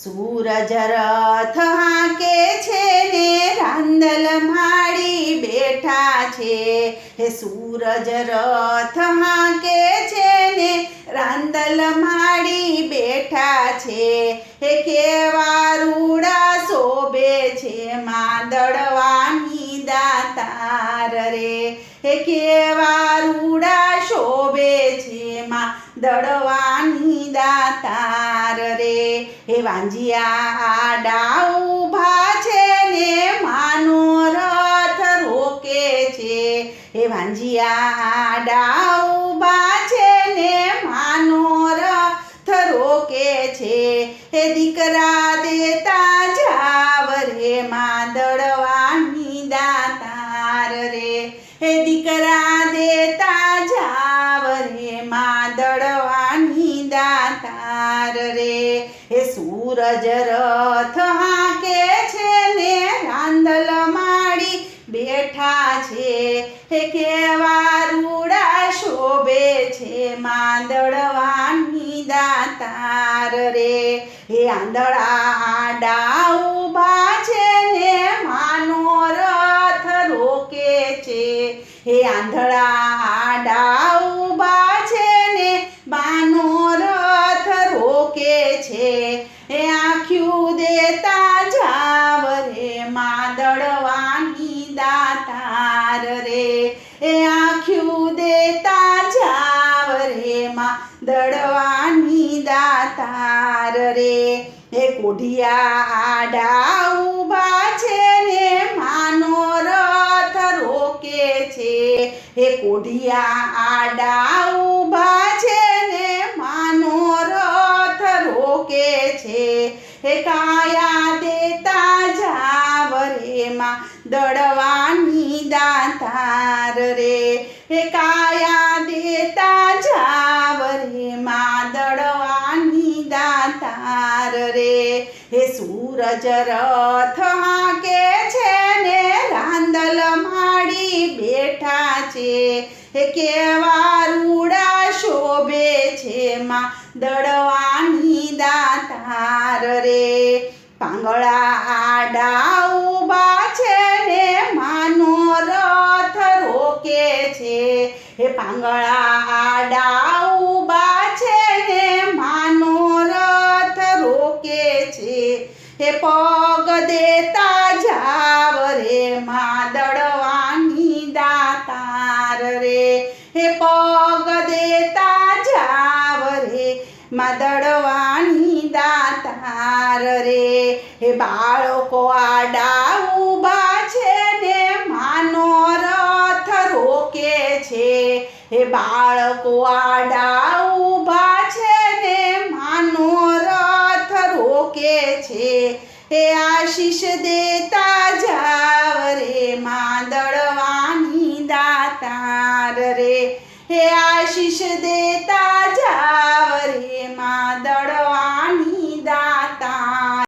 સૂરજ રથ હાંકે છે ને રાંદલ માડી બેઠા છે. હે સૂરજ રથ હાંકે છે ને રાંદલ માડી બેઠા છે. હે કેવા રૂડા શોભે છે માદળવાની દાતાર રે. હે કેવા રૂડા શોભે છે દળવાની દાતાર રે. હે વાંજિયા આડા ઊભા છે ને માનો રથ રોકે છે. હે વાંજિયા આડા ઊભા છે ને માનો રથ રોકે છે. હે દીકરા, દેતા જાવ રે માદળવાની દાતાર રે. હે દીકરા, દેતા જાવ રે માદળવાની દાતાર રે. એ સૂરજ રથ હાકે છે ને રાંદલ માડી બેઠા છે. હે કેવા રૂડા શોભે છે માંદળવાની દાતાર રે. હે આંધળા આડા ઊભા છે ને માનો રથ રોકે છે. હે આંધળા એ આખ્યું દેતા જાવ રે દળવાની દાતાર રે. હે કોઢિયા આડા ઊભા છે ને માનો રથ રોકે છે. હે કોઢિયા આડા ઊભા છે ને માનો રથ રોકે છે. હે કાયા દેતા જાવ રે માં દળવાની દાતાર રે હે કાયા દેતા જાવ રે માદળવાની દાતાર રે હે સૂરજ રથ હાકે છે ને રાંદલ માડી બેઠા છે. હે કેવા રૂડા શોભે છે માં દળવાની દાતાર રે પાંગળા આડા છે? હે પાંગળા આડા ઊભા છે? ને માનો રથ રોકે છે? હે પગ દેતા જાવ રે માદળવાની દાતાર રે? હે પગ દેતા જાવ રે માદળવાની દાતાર રે? હે બાળકો આડા હે બાળકો, આડા ઊભા છે ને માનો રથ રોકે છે. હે આશીષ દેતા જાવ રે માદળવાની દાતાર રે. હે આશીષ દેતા જાવ રે માદળ